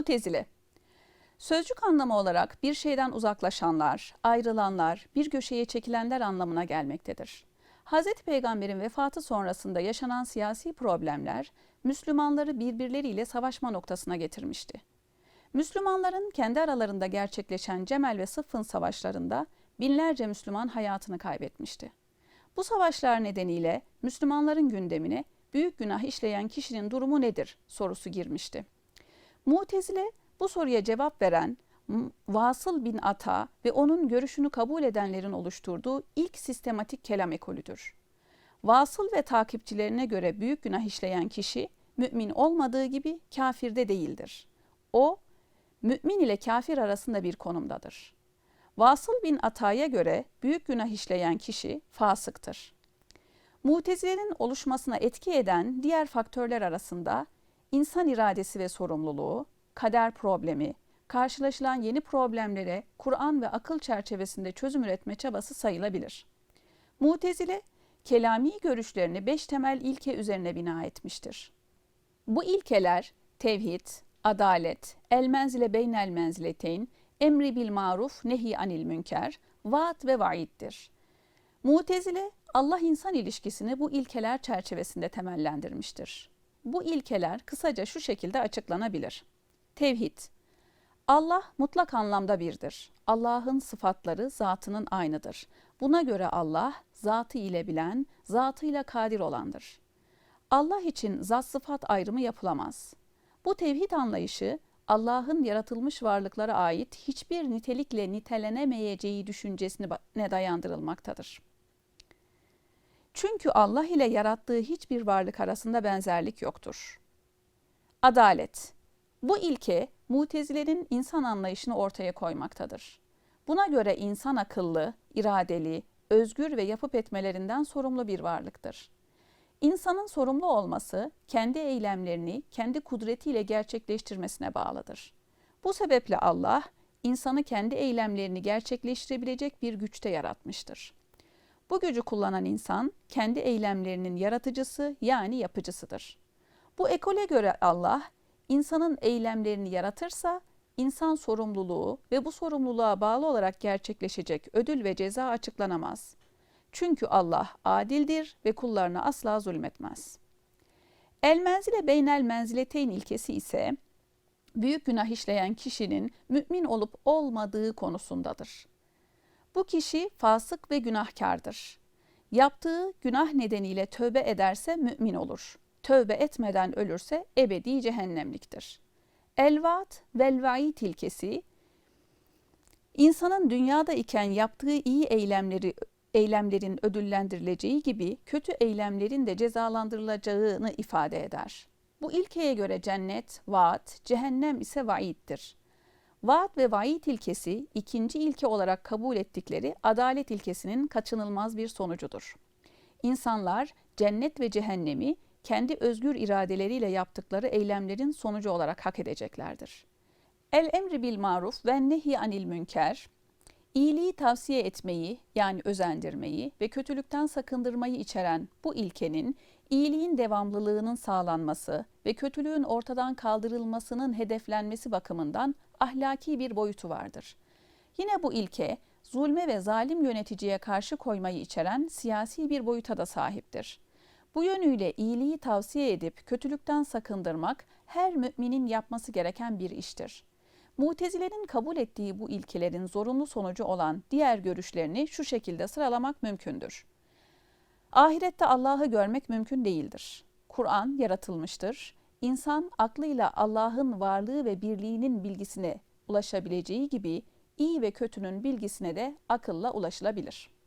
Mutezile Sözcük anlamı olarak bir şeyden uzaklaşanlar, ayrılanlar, bir köşeye çekilenler anlamına gelmektedir. Hz. Peygamber'in vefatı sonrasında yaşanan siyasi problemler Müslümanları birbirleriyle savaşma noktasına getirmişti. Müslümanların kendi aralarında gerçekleşen Cemel ve Sıffın savaşlarında binlerce Müslüman hayatını kaybetmişti. Bu savaşlar nedeniyle Müslümanların gündemine büyük günah işleyen kişinin durumu nedir sorusu girmişti. Mutezile bu soruya cevap veren Vasıl bin Ata ve onun görüşünü kabul edenlerin oluşturduğu ilk sistematik kelam ekolüdür. Vasıl ve takipçilerine göre büyük günah işleyen kişi mümin olmadığı gibi kafirde değildir. O mümin ile kafir arasında bir konumdadır. Vasıl bin Ata'ya göre büyük günah işleyen kişi fasıktır. Mutezilerin oluşmasına etki eden diğer faktörler arasında insan iradesi ve sorumluluğu, kader problemi, karşılaşılan yeni problemlere Kur'an ve akıl çerçevesinde çözüm üretme çabası sayılabilir. Mutezile, kelami görüşlerini beş temel ilke üzerine bina etmiştir. Bu ilkeler tevhid, adalet, el menzile beynel menzileteyn, emri bil maruf, nehi anil münker, vaat ve vaiddir. Mutezile, Allah-insan ilişkisini bu ilkeler çerçevesinde temellendirmiştir. Bu ilkeler kısaca şu şekilde açıklanabilir. Tevhid. Allah mutlak anlamda birdir. Allah'ın sıfatları zatının aynıdır. Buna göre Allah zatı ile bilen, zatıyla kadir olandır. Allah için zat sıfat ayrımı yapılamaz. Bu tevhid anlayışı Allah'ın yaratılmış varlıklara ait hiçbir nitelikle nitelenemeyeceği düşüncesine dayandırılmaktadır. Çünkü Allah ile yarattığı hiçbir varlık arasında benzerlik yoktur. Adalet bu ilke mutezilerin insan anlayışını ortaya koymaktadır. Buna göre insan akıllı, iradeli, özgür ve yapıp etmelerinden sorumlu bir varlıktır. İnsanın sorumlu olması kendi eylemlerini kendi kudretiyle gerçekleştirmesine bağlıdır. Bu sebeple Allah insanı kendi eylemlerini gerçekleştirebilecek bir güçte yaratmıştır. Bu gücü kullanan insan kendi eylemlerinin yaratıcısı yani yapıcısıdır. Bu ekole göre Allah insanın eylemlerini yaratırsa insan sorumluluğu ve bu sorumluluğa bağlı olarak gerçekleşecek ödül ve ceza açıklanamaz. Çünkü Allah adildir ve kullarına asla zulmetmez. El menzile beynel menzileteyn ilkesi ise büyük günah işleyen kişinin mümin olup olmadığı konusundadır. Bu kişi fasık ve günahkardır. Yaptığı günah nedeniyle tövbe ederse mümin olur tövbe etmeden ölürse ebedi cehennemliktir. Elvat velvai tilkesi insanın dünyada iken yaptığı iyi eylemleri eylemlerin ödüllendirileceği gibi kötü eylemlerin de cezalandırılacağını ifade eder. Bu ilkeye göre cennet vaat, cehennem ise vaiddir. Vaat ve vaid ilkesi ikinci ilke olarak kabul ettikleri adalet ilkesinin kaçınılmaz bir sonucudur. İnsanlar cennet ve cehennemi kendi özgür iradeleriyle yaptıkları eylemlerin sonucu olarak hak edeceklerdir. El emri bil maruf ve nehi anil münker, iyiliği tavsiye etmeyi yani özendirmeyi ve kötülükten sakındırmayı içeren bu ilkenin iyiliğin devamlılığının sağlanması ve kötülüğün ortadan kaldırılmasının hedeflenmesi bakımından ahlaki bir boyutu vardır. Yine bu ilke zulme ve zalim yöneticiye karşı koymayı içeren siyasi bir boyuta da sahiptir. Bu yönüyle iyiliği tavsiye edip kötülükten sakındırmak her müminin yapması gereken bir iştir. Mutezilerin kabul ettiği bu ilkelerin zorunlu sonucu olan diğer görüşlerini şu şekilde sıralamak mümkündür. Ahirette Allah'ı görmek mümkün değildir. Kur'an yaratılmıştır. İnsan aklıyla Allah'ın varlığı ve birliğinin bilgisine ulaşabileceği gibi iyi ve kötünün bilgisine de akılla ulaşılabilir.''